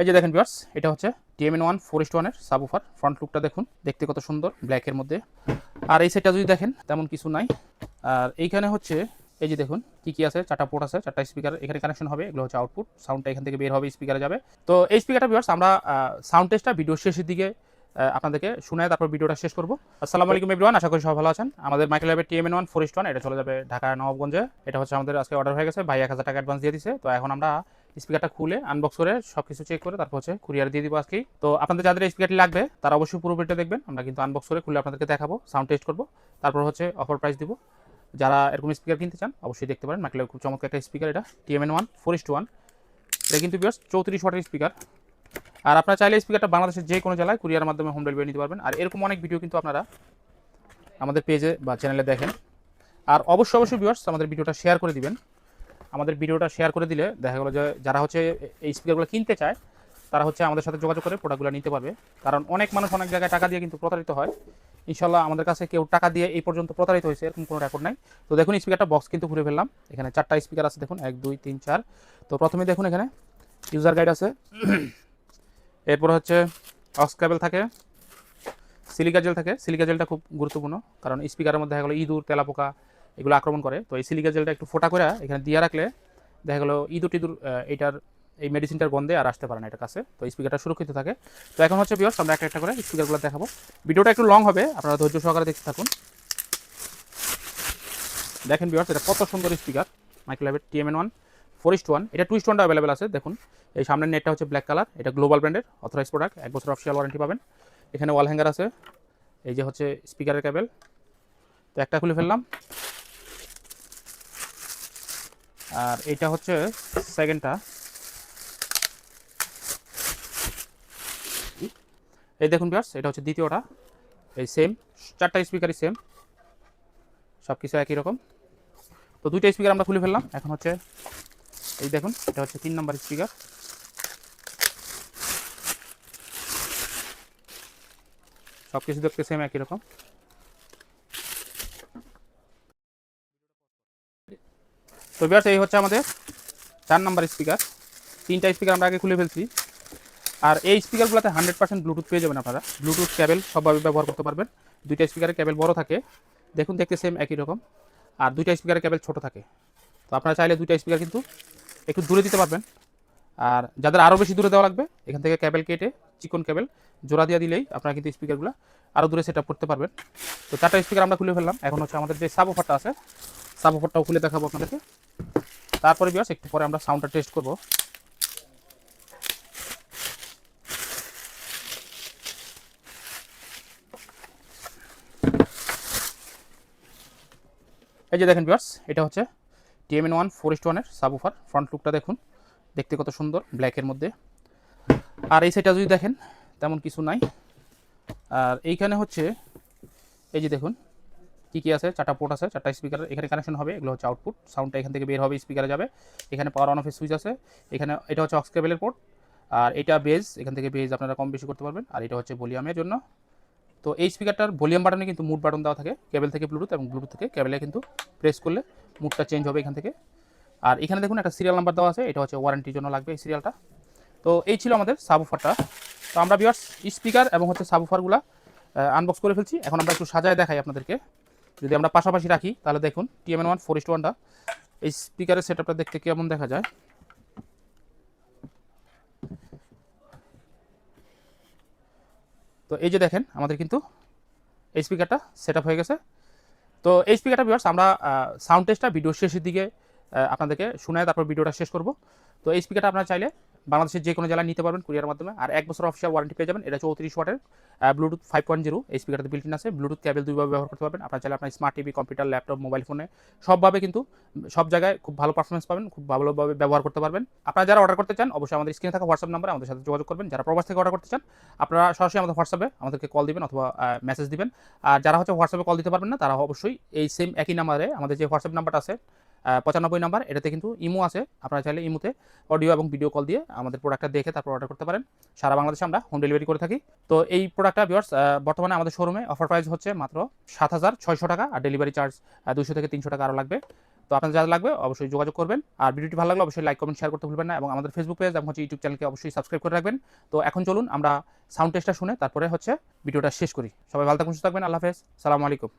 এই যে দেখেন ভিউয়ার্স এটা হচ্ছে টিএমএন ওয়ান ফোর ইস্ট ওয়ানের সাবুফার ফ্রন্ট লুকটা দেখুন, দেখতে কত সুন্দর ব্ল্যাকের মধ্যে। আর এই সেটটা যদি দেখেন, তেমন কিছু নাই। আর এইখানে হচ্ছে, এই যে দেখুন, কি কি আছে, চারটা পোর্ট আছে, চারটা স্পিকার এখানে কানেকশন হবে, এগুলো হচ্ছে আউটপুট সাউন্ডটা এখান থেকে বের হবে স্পিকারে যাবে। তো এই স্পিকারটা ভিউয়ার্স আমরা সাউন্ড টেস্টটা ভিডিও শেষের দিকে আপনাদেরকে শোনায়, তারপর ভিডিওটা শেষ করব। আসসালামু আলাইকুম এভরিওয়ান আশা করি সবাই ভালো আছেন। আমাদের মাইকেল ল্যাবের টিএমএন ওয়ান ফোর ওয়ান এটা চলে যাবে ঢাকা নবাবগঞ্জে। এটা হচ্ছে আমাদের আজকে অর্ডার হয়ে গেছে, ভাই এক হাজার টাকা অ্যাডভান্স দিয়ে দিছে। তো এখন আমরা স্পিকারটা খুলে আনবক্স করে সব কিছু চেক করে তারপর হচ্ছে কুরিয়ার দিয়ে দিব আজকেই। তো আপনাদের যাদের স্পিকারটি লাগবে, তারা অবশ্যই পুরো ভিডিওটা দেখবেন। আমরা কিন্তু আনবক্স করে খুলে আপনাদেরকে দেখাবো সাউন্ড টেস্ট করব, তারপর হচ্ছে অফার প্রাইস দিব। যারা এরকম স্পিকার কিনতে চান, অবশ্যই দেখতে পারেন। মাইকেলের খুব চমৎকার একটা স্পিকার এটা টিএমএন ওয়ান ফোর ওয়ান এটা কিন্তু বিয়ার্স চৌত্রিশ ওয়াটের স্পিকার আর আপনারা চাইলে স্পিকারটা বাংলাদেশের যে কোনো জেলায় কুরিয়ার মাধ্যমে হোম ডেলিভারি নিতে পারবেন। আর এরকম অনেক ভিডিও কিন্তু আপনারা আমাদের পেজে বা চ্যানেলে দেখেন। আর অবশ্যই অবশ্যই ভিউয়ার্স আমাদের ভিডিওটা শেয়ার করে দিবেন। আমাদের ভিডিওটা শেয়ার করে দিলে দেখা গেলো যে যারা হচ্ছে এই স্পিকারগুলো কিনতে চায়, তারা হচ্ছে আমাদের সাথে যোগাযোগ করে প্রোডাক্টগুলো নিতে পারবে। কারণ অনেক মানুষ অনেক জায়গায় টাকা দিয়ে কিন্তু প্রতারিত হয়। ইনশাল্লাহ আমাদের কাছে কেউ টাকা দিয়ে এই পর্যন্ত প্রতারিত হয়েছে, এরকম কোনো রেকর্ড নাই। তো দেখুন স্পিকারটা বক্স কিন্তু ঘুরে ফেললাম। এখানে চারটা স্পিকার আছে, দেখুন, এক, দুই, তিন, চার। তো প্রথমে দেখুন এখানে ইউজার গাইড আছে। এরপর হচ্ছে অক্স কেবল থাকে সিলিকা জেল থাকে। সিলিকা জেলটা খুব গুরুত্বপূর্ণ, কারণ স্পিকারের মধ্যে দেখা গেলো ইঁদুর, তেলাপোকা এগুলো আক্রমণ করে। তো এই সিলিকা জেলটা একটু ফোটা করে এখানে দিয়ে রাখলে দেখা গেলো ইঁদুর টিঁদুর এটার এই মেডিসিনটার গন্ধে আর আসতে পারে না এটা কাছে। তো স্পিকারটা সুরক্ষিত থাকে। তো এখন হচ্ছে বিয়স আমরা একটা একটা করে স্পিকারগুলো দেখাবো। ভিডিওটা একটু লং হবে, আপনারা ধৈর্য সহকারে দেখতে থাকুন। দেখেন বিয়ার্স এটা কত সুন্দর speaker মাইক্রোল্যাবের TMN one four east one এটা টু ইস্ট ওয়ানটা অ্যাভেলেবেল আছে, দেখুন। এই সামনের নেটটা হচ্ছে ব্ল্যাক কালার এটা গ্লোবাল ব্র্যান্ডের অথরাইজ প্রোডাক্ট এক বছর অফিসিয়াল ওয়ারেন্টি পাবেন। এখানে ওয়াল হ্যাঙ্গার আছে। এই যে হচ্ছে স্পিকারের ক্যাবেল তো একটা খুলে ফেললাম। আর এটা হচ্ছে সেকেন্ডটা এই দেখুন বিয়ার্স এটা হচ্ছে দ্বিতীয়টা। এই সেম চারটা স্পিকারই সেম সব কিছু একই রকম। তো দুইটা স্পিকার আমরা খুলে ফেললাম। এখন হচ্ছে, এই দেখুন, এটা হচ্ছে তিন নম্বর স্পিকার সব কিছু দেখতে সেম একই রকম। বিয়ার্স এই হচ্ছে আমাদের চার নাম্বার স্পিকার তিনটা স্পিকার আমরা আগে খুলে ফেলছি। আর এই স্পিকারগুলোতে হান্ড্রেড পার্সেন্ট ব্লুটুথ পেয়ে যাবেন আপনারা। ব্লুটুথ ক্যাবেল সবভাবে ব্যবহার করতে পারবেন। দুইটা স্পিকারের ক্যাবেল বড় থাকে। দেখুন, দেখতে সেম একই রকম। আর দুইটা স্পিকারের ক্যাবেল ছোট থাকে। তো আপনারা চাইলে দুইটা স্পিকার কিন্তু একটু দূরে দিতে পারবেন। আর যাদের আরও বেশি দূরে দেওয়া লাগবে, এখান থেকে ক্যাবেল কেটে চিকন ক্যাবেল জোড়া দিয়ে দিলেই আপনারা কিন্তু স্পিকারগুলো আরও দূরে সেট করতে পারবেন। তো চারটা স্পিকার আমরা খুলে ফেললাম। এখন হচ্ছে আমাদের যে সাব অফারটা আছে সাব অফারটাও খুলে দেখাবো আপনাদেরকে। তারপরে বিয়াস একটু পরে আমরা সাউন্ডটা টেস্ট করব। এই যে দেখেন ভিউয়ার্স এটা হচ্ছে টিএমএন ওয়ান ফোর ইস্ট ওয়ানের সাবুফার ফ্রন্ট লুকটা দেখুন, দেখতে কত সুন্দর ব্ল্যাকের মধ্যে। আর এই সাইডটা যদি দেখেন, তেমন কিছু নাই। আর এইখানে হচ্ছে, এই যে দেখুন কী কী আছে? চারটা পোর্ট আছে, চারটা স্পিকার এখানে কানেকশন হবে, এগুলো হচ্ছে আউটপুট সাউন্ডটা এখান থেকে বের হবে স্পিকারে যাবে। এখানে পাওয়ার অন অফের সুইচ আছে। এখানে, এটা হচ্ছে অক্স কেবলের পোর্ট আর এটা বেজ এখান থেকে বেজ আপনারা কম বেশি করতে পারবেন। আর এটা হচ্ছে ভলিউমের জন্য। তো এই স্পিকারটার ভলিউম বাটনে কিন্তু মুড বাটন দেওয়া থাকে কেবল থেকে ব্লুটুথ এবং ব্লুটুথ থেকে। কেবলে কিন্তু প্রেস করলে মুডটা চেঞ্জ হবে এখান থেকে। আর এখানে দেখুন একটা সিরিয়াল নাম্বার দেওয়া আছে, এটা হচ্ছে ওয়ারেন্টির জন্য লাগবে এই সিরিয়ালটা তো এই ছিল আমাদের সাবুফারটা তো আমরা বিয়ার্স স্পিকার এবং হচ্ছে সাবুফারগুলো আনবক্স করে ফেলছি। এখন আমরা একটু সাজায় দেখাই আপনাদেরকে। যদি আমরা পাশাপাশি রাখি, তাহলে দেখুন টিএমএন ওয়ান ফোর ইস্ট ওয়ানটা এই স্পিকারের সেট আপটা দেখতে কেমন দেখা যায়? তো এই যে দেখেন, আমাদের কিন্তু এই স্পিকারটা সেট হয়ে গেছে। তো এই স্পিকারটা ভিউয়ার্স আমরা সাউন্ড টেস্টটা ভিডিও শেষের দিকে আপনাদেরকে শোনায় তারপর ভিডিওটা শেষ করব। তো এই স্পিকারটা আপনারা চাইলে বাংলাদেশের যে কোনো জেলায় নিতে পারবেন কুরিয়ার মাধ্যমে। আর এক বছর অফিসিয়াল ওয়ারেন্টি পেয়ে যাবেন। এটা চৌত্রিশ ওয়াটের ব্লুটুথ ফাইভ পয়েন্ট জিরো এই স্পিকারটা বিল্টিন আছে। ব্লুটুথ ক্যাবেল দুইভাবে ব্যবহার করতে পারবেন। আপনার চাইলে আপনার smart TV computer laptop mobile ফোনে সবভাবে কিন্তু সব জায়গায় খুব ভালো পারফরমেন্স পাবেন। খুব ভালোভাবে ব্যবহার করতে পারবেন। আপনারা যারা অর্ডার করতে চান, অবশ্যই আমাদের স্ক্রিনে থাকা হোয়াটসঅ্যাপ নাম্বারে আমাদের সাথে যোগাযোগ করবেন। যারা প্রবাস থেকে অর্ডার করতে চান, আপনারা সরাসরি আমাদের হোয়াটসঅ্যাপে আমাদেরকে কল দিবেন অথবা মেসেজ দিবেন। আর যারা হচ্ছে হোয়াটসঅ্যাপে কল দিতে পারবেন না, তারা অবশ্যই এই সেম একই নাম্বারে আমাদের যে হোয়াটসঅ্যাপ নাম্বারটা আছে পঁচানব্বই নাম্বার, এটাতে কিন্তু ইমো আছে। আপনারা চাইলে ইমোতে অডিও এবং ভিডিও কল দিয়ে আমাদের প্রোডাক্টটা দেখে তারপর অর্ডার করতে পারেন। সারা বাংলাদেশে আমরা হোম ডেলিভারি করে থাকি। তো এই প্রোডাক্টটা ভিউয়ার্স বর্তমানে আমাদের শোরুমে অফার প্রাইস হচ্ছে মাত্র সাত হাজার ছয়শো টাকা আর ডেলিভারি চার্জ দুশো থেকে তিনশো টাকা আরও লাগবে। তো আপনার যা লাগবে অবশ্যই যোগাযোগ করবেন। আর ভিডিওটি ভালো লাগলে অবশ্যই লাইক কমেন্ট শেয়ার করতে ভুলবেন না এবং আমাদের ফেসবুক পেজ এবং হচ্ছে ইউটিউব চ্যানেলকে অবশ্যই সাবস্ক্রাইব করে রাখবেন। তো এখন চলুন আমরা সাউন্ড টেস্টটা শুনে তারপরে হচ্ছে ভিডিওটা শেষ করি। সবাই ভালো থাকুন, সুস্থ থাকবেন। আল্লাহ হাফেজ। সালামু আলাইকুম।